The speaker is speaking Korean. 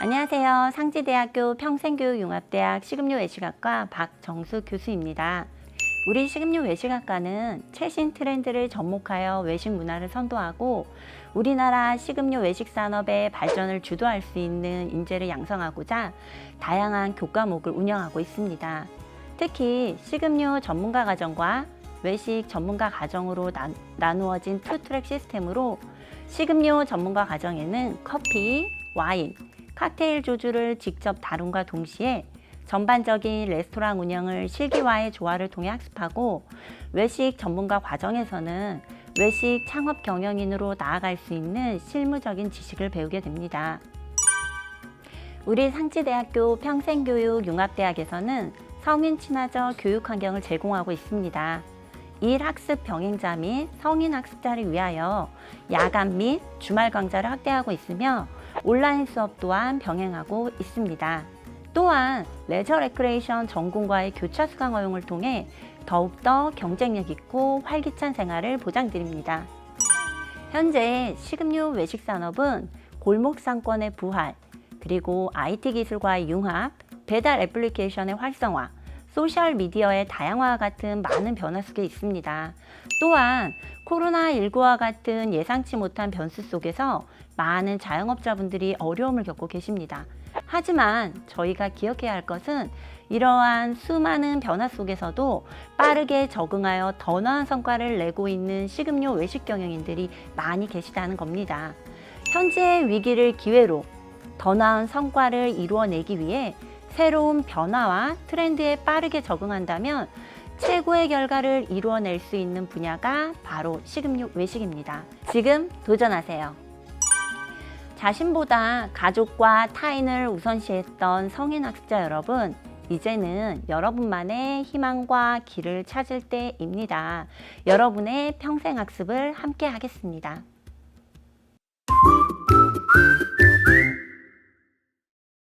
안녕하세요. 상지대학교 평생교육융합대학 식음료 외식학과 박정수 교수입니다. 우리 식음료 외식학과는 최신 트렌드를 접목하여 외식 문화를 선도하고 우리나라 식음료 외식 산업의 발전을 주도할 수 있는 인재를 양성하고자 다양한 교과목을 운영하고 있습니다. 특히 식음료 전문가 과정과 외식 전문가 과정으로 나, 나누어진 투트랙 시스템으로 식음료 전문가 과정에는 커피, 와인, 칵테일 조주를 직접 다룸과 동시에 전반적인 레스토랑 운영을 실기와의 조화를 통해 학습하고 외식 전문가 과정에서는 외식 창업 경영인으로 나아갈 수 있는 실무적인 지식을 배우게 됩니다. 우리 상지대학교 평생교육 융합대학에서는 성인 친화적 교육 환경을 제공하고 있습니다. 일학습 병행자 및 성인 학습자를 위하여 야간 및 주말 강좌를 확대하고 있으며 온라인 수업 또한 병행하고 있습니다. 또한 레저 레크레이션 전공과의 교차 수강 허용을 통해 더욱더 경쟁력 있고 활기찬 생활을 보장드립니다. 현재 식음료 외식 산업은 골목 상권의 부활, 그리고 IT 기술과의 융합, 배달 애플리케이션의 활성화, 소셜 미디어의 다양화와 같은 많은 변화 속에 있습니다. 또한 코로나19와 같은 예상치 못한 변수 속에서 많은 자영업자분들이 어려움을 겪고 계십니다. 하지만 저희가 기억해야 할 것은 이러한 수많은 변화 속에서도 빠르게 적응하여 더 나은 성과를 내고 있는 식음료 외식 경영인들이 많이 계시다는 겁니다. 현재의 위기를 기회로 더 나은 성과를 이루어내기 위해 새로운 변화와 트렌드에 빠르게 적응한다면 최고의 결과를 이루어낼 수 있는 분야가 바로 식음료 외식입니다. 지금 도전하세요. 자신보다 가족과 타인을 우선시했던 성인 학습자 여러분, 이제는 여러분만의 희망과 길을 찾을 때입니다. 여러분의 평생 학습을 함께 하겠습니다.